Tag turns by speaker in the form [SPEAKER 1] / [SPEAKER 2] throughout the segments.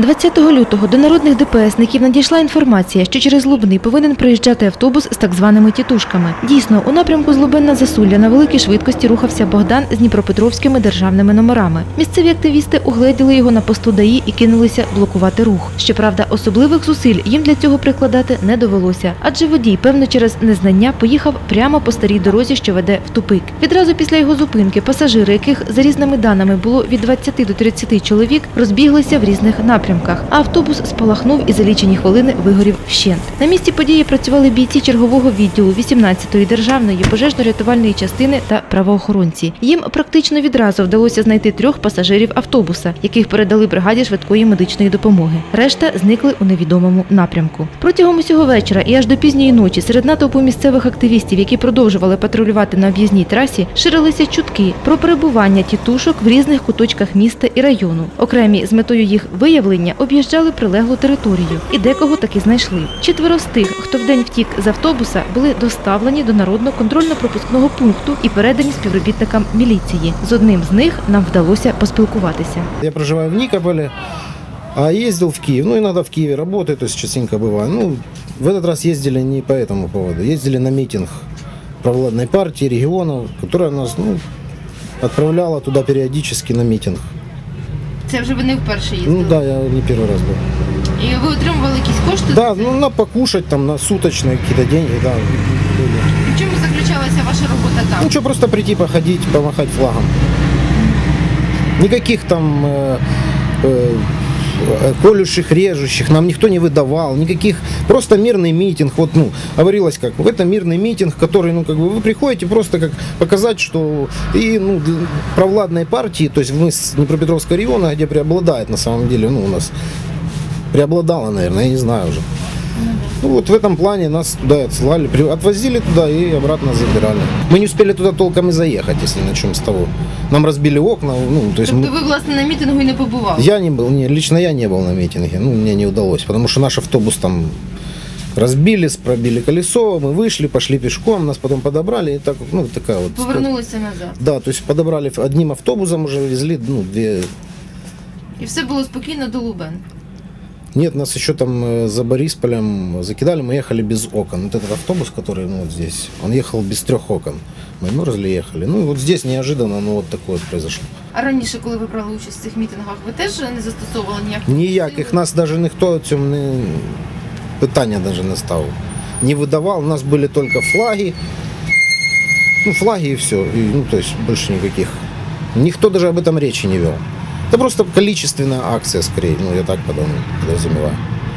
[SPEAKER 1] 20 лютого до народних ДПСників надійшла інформація, що через Лубни повинен приїжджати автобус з так званими тітушками. Дійсно, у напрямку з Лубен на Засулля на великій швидкості рухався Богдан з дніпропетровськими державними номерами. Місцеві активісти угледіли його на посту ДАІ і кинулися блокувати рух. Щоправда, особливих зусиль їм для цього прикладати не довелося, адже водій, певно, через незнання поїхав прямо по старій дорозі, що веде в тупик. Відразу після його зупинки пасажири, яких за різними даними було від 20 до 30 чоловік, розбіглися в різних напрямках. А автобус спалахнув і за лічені хвилини вигорів вщент. На місці події працювали бійці чергового відділу 18-ї державної пожежно-рятувальної частини та правоохоронці. Їм практично відразу вдалося знайти трьох пасажирів автобуса, яких передали бригаді швидкої медичної допомоги. Решта зникли у невідомому напрямку. Протягом усього вечора і аж до пізньої ночі серед натовпу місцевих активістів, які продовжували патрулювати на об'їзній трасі, ширилися чутки про перебування тітушок в різних куточках міста і району. Окремі з метою їх виявлення об'їжджали прилеглу територію і декого таки знайшли. Четверо з тих, хто вдень втік з автобуса, були доставлені до народного контрольно-пропускного пункту і передані співробітникам міліції. З одним з них нам вдалося поспілкуватися.
[SPEAKER 2] Я проживаю в Никополе, а ездил в Киев. Ну, иногда в Киеве работаю, то есть частенько бываю. Ну, в этот раз ездили не по этому поводу. Ездили на митинг провладной партии регионов, которая нас, ну, отправляла туда периодически на митинг.
[SPEAKER 1] Це вже ви не вперше
[SPEAKER 2] Ну да, я не первый раз был.
[SPEAKER 1] І ви отримували якісь кошти?
[SPEAKER 2] Да, ну на покушать, там, на суточные какие-то деньги, да. были.
[SPEAKER 1] В чому заключалася ваша робота там?
[SPEAKER 2] Ну что, просто прийти, походить, помахать флагом. Никаких там э, э, э, колющих, режущих нам никто не выдавал, никаких, просто мирный митинг, вот, ну, говорилось как, это мирный митинг, который, ну, как бы, вы приходите просто как показать, что и, ну, для провладной партии, то есть мы с Днепропетровского района, где преобладает на самом деле, ну, у нас преобладало, наверное, я не знаю уже. Ну вот в этом плане нас туда отсылали, при- отвозили туда и обратно забирали. Мы не успели туда толком и заехать, если начнем с того. Нам разбили окна, ну то есть мы-
[SPEAKER 1] Тобто ви, власне, на мітингу і не побували?
[SPEAKER 2] я не был, не, лично я не был на митинге, ну мне не удалось, потому что наш автобус там разбили, пробили колесо, мы вышли, пошли пешком, нас потом подобрали и так, ну такая вот.
[SPEAKER 1] Повернулися назад.
[SPEAKER 2] Да, то есть подобрали одним автобусом уже везли, ну две
[SPEAKER 1] І все було спокійно до Лубен.
[SPEAKER 2] Нет, нас еще там э, за Борисполем закидали, мы ехали без окон. Вот этот автобус, который ну, вот здесь, он ехал без трех окон. Мы мерзли, ехали. Ну и вот здесь неожиданно, ну вот такое вот произошло.
[SPEAKER 1] А раніше, коли ви брали участь в цих мітингах, ви теж не застосовували ніяких?
[SPEAKER 2] Ніяких нас даже ніхто цим не питання даже не ставив. Не выдавал, у нас были только флаги. Ну, флаги и все. И, ну, то есть больше никаких. Никто даже об этом речи не вел. Это просто количественная акция скорее, ну я так подразумеваю.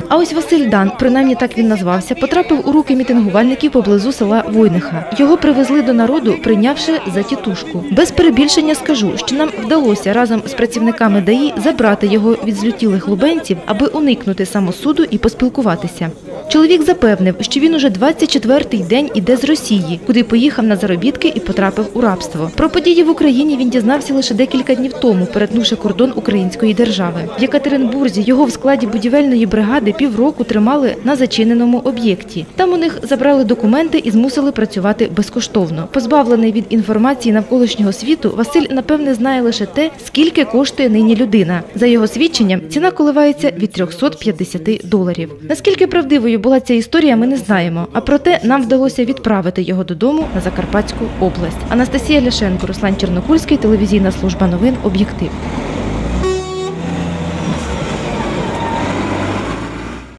[SPEAKER 1] А ось Василь Дан, принаймні так він назвався, потрапив у руки мітингувальників поблизу села Войниха. Його привезли до народу, прийнявши за тітушку. Без перебільшення скажу, що нам вдалося разом з працівниками ДАІ забрати його від злютілих лубенців, аби уникнути самосуду і поспілкуватися. Чоловік запевнив, що він уже 24-й день іде з Росії, куди поїхав на заробітки і потрапив у рабство. Про події в Україні він дізнався лише декілька днів тому, перетнувши кордон української держави. В Єкатеринбурзі його в складі будівельної бригади півроку тримали на зачиненому об'єкті. Там у них забрали документи і змусили працювати безкоштовно. Позбавлений від інформації навколишнього світу, Василь напевне знає лише те, скільки коштує нині людина. За його свідченням, ціна коливається від 350 доларів. Наскільки правдивою була ця історія, ми не знаємо. А проте нам вдалося відправити його додому на Закарпатську область. Анастасія Ляшенко, Руслан Чернокульський, телевізійна служба новин Об'єктив.